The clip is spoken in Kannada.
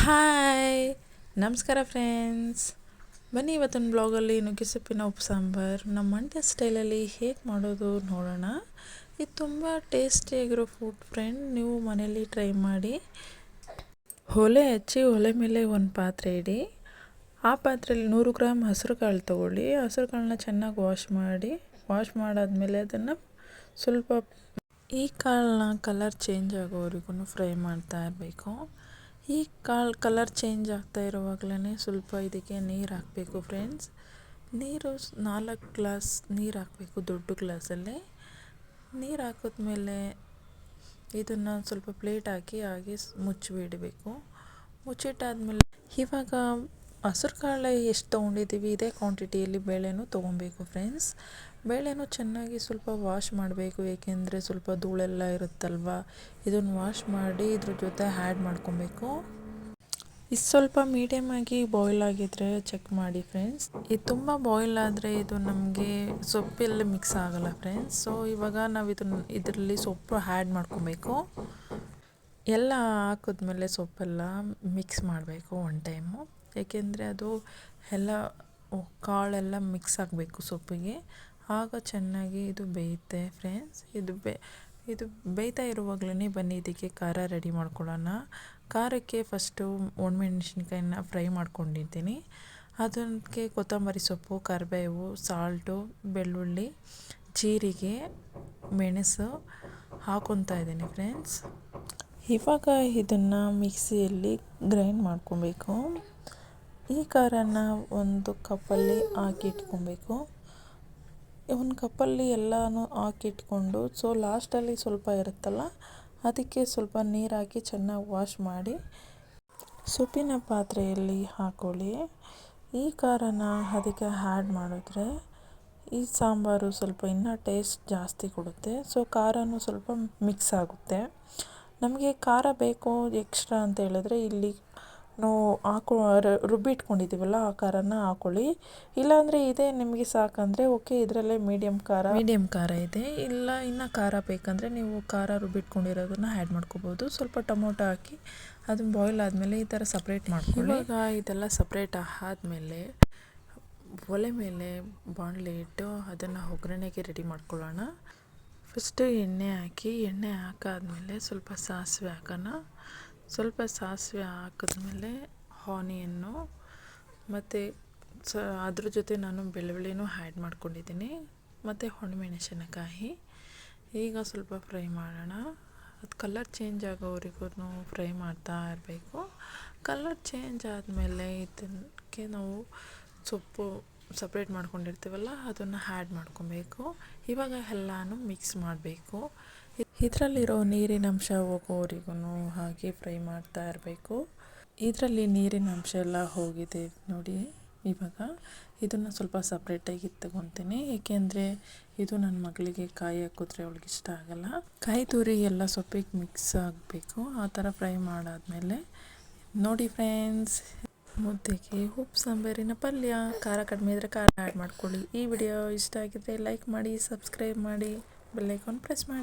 ಹಾಯ್ ನಮಸ್ಕಾರ ಫ್ರೆಂಡ್ಸ್ ಬನ್ನಿ ಇವತ್ತಿನ ಬ್ಲಾಗಲ್ಲಿ ನುಗ್ಗೆ ಸೊಪ್ಪಿನ ಉಪ್ಪು ಸಾಂಬಾರು. ನಮ್ಮ ಮಂಡ್ಯ ಸ್ಟೈಲಲ್ಲಿ ಹೇಗೆ ಮಾಡೋದು ನೋಡೋಣ. ಇದು ತುಂಬ ಟೇಸ್ಟಿಯಾಗಿರೋ ಫುಡ್ ಫ್ರೆಂಡ್ ನೀವು ಮನೇಲಿ ಟ್ರೈ ಮಾಡಿ. ಒಲೆ ಹಚ್ಚಿ ಒಲೆ ಮೇಲೆ ಒಂದು ಪಾತ್ರೆ ಇಡಿ. ಆ ಪಾತ್ರೆಯಲ್ಲಿ ನೂರು ಗ್ರಾಮ್ ಹಸಿರು ಕಾಳು ತೊಗೊಳ್ಳಿ. ಹಸಿರು ಕಾಳನ್ನ ಚೆನ್ನಾಗಿ ವಾಶ್ ಮಾಡಿ. ವಾಶ್ ಮಾಡಾದ್ಮೇಲೆ ಅದನ್ನು ಸ್ವಲ್ಪ ಈ ಕಾಳನ್ನ ಕಲರ್ ಚೇಂಜ್ ಆಗೋವರೆಗೂ ಫ್ರೈ ಮಾಡ್ತಾ ಇರಬೇಕು. ಈ ಕಾಳು ಕಲರ್ ಚೇಂಜ್ ಆಗ್ತಾ ಇರುವಾಗಲೇ ಸ್ವಲ್ಪ ಇದಕ್ಕೆ ನೀರು ಹಾಕಬೇಕು ಫ್ರೆಂಡ್ಸ್. ನೀರು ನಾಲ್ಕು ಗ್ಲಾಸ್ ನೀರು ಹಾಕಬೇಕು ದೊಡ್ಡ ಗ್ಲಾಸಲ್ಲಿ. ನೀರು ಹಾಕಿದ್ಮೇಲೆ ಇದನ್ನು ಸ್ವಲ್ಪ ಪ್ಲೇಟ್ ಹಾಕಿ ಹಾಗೆ ಮುಚ್ಚಿಬಿಡಬೇಕು. ಮುಚ್ಚಿಟ್ಟಾದಮೇಲೆ ಇವಾಗ ಹಸ್ರು ಕಾಳು ಎಷ್ಟು ತೊಗೊಂಡಿದ್ದೀವಿ ಇದೇ ಕ್ವಾಂಟಿಟಿಯಲ್ಲಿ ಬೇಳೆನೂ ತೊಗೊಬೇಕು ಫ್ರೆಂಡ್ಸ್. ಬೇಳೆನೂ ಚೆನ್ನಾಗಿ ಸ್ವಲ್ಪ ವಾಶ್ ಮಾಡಬೇಕು, ಏಕೆಂದರೆ ಸ್ವಲ್ಪ ಧೂಳೆಲ್ಲ ಇರುತ್ತಲ್ವ? ಇದನ್ನು ವಾಶ್ ಮಾಡಿ ಇದ್ರ ಜೊತೆ ಆ್ಯಡ್ ಮಾಡ್ಕೊಬೇಕು. ಇದು ಸ್ವಲ್ಪ ಮೀಡಿಯಮಾಗಿ ಬಾಯ್ಲ್ ಆಗಿದ್ರೆ ಚೆಕ್ ಮಾಡಿ ಫ್ರೆಂಡ್ಸ್ ಇದು ತುಂಬ ಬಾಯ್ಲ್ ಆದರೆ ಇದು ನಮಗೆ ಸೊಪ್ಪೆಲ್ಲ ಮಿಕ್ಸ್ ಆಗಲ್ಲ ಫ್ರೆಂಡ್ಸ್ ಸೊ ಇವಾಗ ನಾವು ಇದನ್ನು, ಇದರಲ್ಲಿ ಸೊಪ್ಪು ಆ್ಯಡ್ ಮಾಡ್ಕೊಬೇಕು. ಎಲ್ಲ ಹಾಕಿದ್ಮೇಲೆ ಸೊಪ್ಪೆಲ್ಲ ಮಿಕ್ಸ್ ಮಾಡಬೇಕು ಒನ್ ಟೈಮು ಏಕೆಂದರೆ ಅದು ಎಲ್ಲ, ಕಾಳೆಲ್ಲ ಮಿಕ್ಸ್ ಆಗಬೇಕು ಸೊಪ್ಪಿಗೆ. ಆಗ ಚೆನ್ನಾಗಿ ಇದು ಬೇಯುತ್ತೆ ಫ್ರೆಂಡ್ಸ್ ಇದು ಬೇ, ಇದು ಬೇಯ್ತಾ ಇರುವಾಗಲೇ ಬನ್ನಿ ಇದಕ್ಕೆ ಖಾರ ರೆಡಿ ಮಾಡ್ಕೊಳ್ಳೋಣ. ಖಾರಕ್ಕೆ ಫಸ್ಟು ಒಣಮೆಣಸಿನ್ಕಾಯನ್ನ ಫ್ರೈ ಮಾಡ್ಕೊಂಡಿದ್ದೀನಿ ಅದಕ್ಕೆ ಕೊತ್ತಂಬರಿ ಸೊಪ್ಪು, ಕರಿಬೇವು ಸಾಲ್ಟು ಬೆಳ್ಳುಳ್ಳಿ, ಜೀರಿಗೆ, ಮೆಣಸು ಹಾಕೊತಾ ಇದ್ದೀನಿ ಫ್ರೆಂಡ್ಸ್ ಇವಾಗ ಇದನ್ನು ಮಿಕ್ಸಿಯಲ್ಲಿ ಗ್ರೈಂಡ್ ಮಾಡ್ಕೊಬೇಕು. ಈ ಖಾರನ ಒಂದು ಕಪ್ಪಲ್ಲಿ ಹಾಕಿಟ್ಕೊಬೇಕು ಒಂದು ಕಪ್ಪಲ್ಲಿ ಎಲ್ಲನೂ ಹಾಕಿಟ್ಕೊಂಡು ಸೊ ಲಾಸ್ಟಲ್ಲಿ ಸ್ವಲ್ಪ ಇರುತ್ತಲ್ಲ, ಅದಕ್ಕೆ ಸ್ವಲ್ಪ ನೀರು ಹಾಕಿ ಚೆನ್ನಾಗಿ ವಾಶ್ ಮಾಡಿ, ಸೊಪ್ಪಿನ ಪಾತ್ರೆಯಲ್ಲಿ ಹಾಕೊಳ್ಳಿ. ಈ ಖಾರನ ಅದಕ್ಕೆ ಆ್ಯಡ್ ಮಾಡಿದ್ರೆ, ಈ ಸಾಂಬಾರು ಸ್ವಲ್ಪ ಇನ್ನೂ ಟೇಸ್ಟ್ ಜಾಸ್ತಿ ಕೊಡುತ್ತೆ. ಸೊ ಖಾರನೂ ಸ್ವಲ್ಪ ಮಿಕ್ಸ್ ಆಗುತ್ತೆ. ನಮಗೆ ಖಾರ ಬೇಕು ಎಕ್ಸ್ಟ್ರಾ ಅಂತ ಹೇಳಿದ್ರೆ ಇಲ್ಲಿ ನಾವು ಹಾಕೊ ರುಬ್ಬಿಟ್ಕೊಂಡಿದ್ದೀವಲ್ಲ ಆ ಖಾರನ ಹಾಕೊಳ್ಳಿ. ಇಲ್ಲಾಂದರೆ ಇದೇ ನಿಮಗೆ ಸಾಕಂದರೆ ಓಕೆ ಇದರಲ್ಲೇ ಮೀಡಿಯಮ್ ಖಾರ. ಮೀಡಿಯಮ್ ಖಾರ ಇದೆ. ಇಲ್ಲ ಇನ್ನು ಖಾರ ಬೇಕಂದರೆ ನೀವು ಖಾರ ರುಬ್ಬಿಟ್ಕೊಂಡಿರೋದನ್ನ ಆ್ಯಡ್ ಮಾಡ್ಕೋಬೋದು. ಸ್ವಲ್ಪ ಟೊಮೊಟೊ ಹಾಕಿ ಅದನ್ನ ಬಾಯ್ಲ್ ಆದಮೇಲೆ ಈ ಥರ ಸಪ್ರೇಟ್ ಮಾಡ್ಕೊಳ್ಳಿ. ಈಗ ಇದೆಲ್ಲ ಸಪ್ರೇಟ್ ಆದಮೇಲೆ ಒಲೆ ಮೇಲೆ ಬಾಣಲೆ ಇಟ್ಟು ಅದನ್ನು ಒಗ್ಗರಣೆಗೆ ರೆಡಿ ಮಾಡ್ಕೊಳ್ಳೋಣ. ಫಸ್ಟು ಎಣ್ಣೆ ಹಾಕಿ ಎಣ್ಣೆ ಹಾಕಾದ್ಮೇಲೆ ಸ್ವಲ್ಪ ಸಾಸಿವೆ ಹಾಕೋಣ. ಸ್ವಲ್ಪ ಸಾಸಿವೆ ಹಾಕಿದ್ಮೇಲೆ ಹಾನಿಯನ್ನು ಮತ್ತು ಸ, ಅದ್ರ ಜೊತೆ ನಾನು ಬೆಳ್ಳುಳ್ಳಿನೂ ಆ್ಯಡ್ ಮಾಡ್ಕೊಂಡಿದ್ದೀನಿ. ಮತ್ತು ಒಣಮೆಣಸಿನಕಾಯಿ ಈಗ ಸ್ವಲ್ಪ ಫ್ರೈ ಮಾಡೋಣ. ಅದು ಕಲರ್ ಚೇಂಜ್ ಆಗೋವರೆಗೂ ಫ್ರೈ ಮಾಡ್ತಾ ಇರಬೇಕು. ಕಲರ್ ಚೇಂಜ್ ಆದಮೇಲೆ ಇದಕ್ಕೆ ನಾವು ಸೊಪ್ಪು ಸಪ್ರೇಟ್ ಮಾಡ್ಕೊಂಡಿರ್ತೀವಲ್ಲ, ಅದನ್ನು ಆ್ಯಡ್ ಮಾಡ್ಕೊಬೇಕು. ಇವಾಗ ಎಲ್ಲನೂ ಮಿಕ್ಸ್ ಮಾಡಬೇಕು. ಇದರಲ್ಲಿರೋ ನೀರಿನ ಅಂಶ ಹೋಗೋವರೆಗೂ ಹಾಗೆ ಫ್ರೈ ಮಾಡ್ತಾ ಇರಬೇಕು. ಇದರಲ್ಲಿ ನೀರಿನ ಅಂಶ ಎಲ್ಲ ಹೋಗಿದೆ ನೋಡಿ ಇವಾಗ. ಇದನ್ನು ಸ್ವಲ್ಪ ಸಪ್ರೇಟಾಗಿ ತಗೊತೀನಿ ಏಕೆಂದರೆ ಇದು ನನ್ನ ಮಗಳಿಗೆ ಕಾಯಿ ಹಾಕಿದ್ರೆ ಅವಳಿಗೆ ಇಷ್ಟ ಆಗಲ್ಲ. ಕಾಯಿ ತುರಿ ಎಲ್ಲ ಸೊಪ್ಪಿಗೆ ಮಿಕ್ಸ್ ಆಗಬೇಕು. ಆ ಥರ ಫ್ರೈ ಮಾಡಾದಮೇಲೆ ನೋಡಿ ಫ್ರೆಂಡ್ಸ್ ಮುದ್ದೆಗೆ ಉಪ್ಪು, ಸಾಂಬಾರಿನ ಪಲ್ಯ. ಖಾರ ಕಡಿಮೆ ಇದ್ದರೆ ಖಾರ ಆ್ಯಡ್ ಮಾಡ್ಕೊಳ್ಳಿ. ಈ ವಿಡಿಯೋ ಇಷ್ಟ ಆಗಿದ್ರೆ ಲೈಕ್ ಮಾಡಿ ಸಬ್ಸ್ಕ್ರೈಬ್ ಮಾಡಿ. ಬೆಲ್ಲೈಕಾನ್ ಪ್ರೆಸ್ ಮಾಡಿ.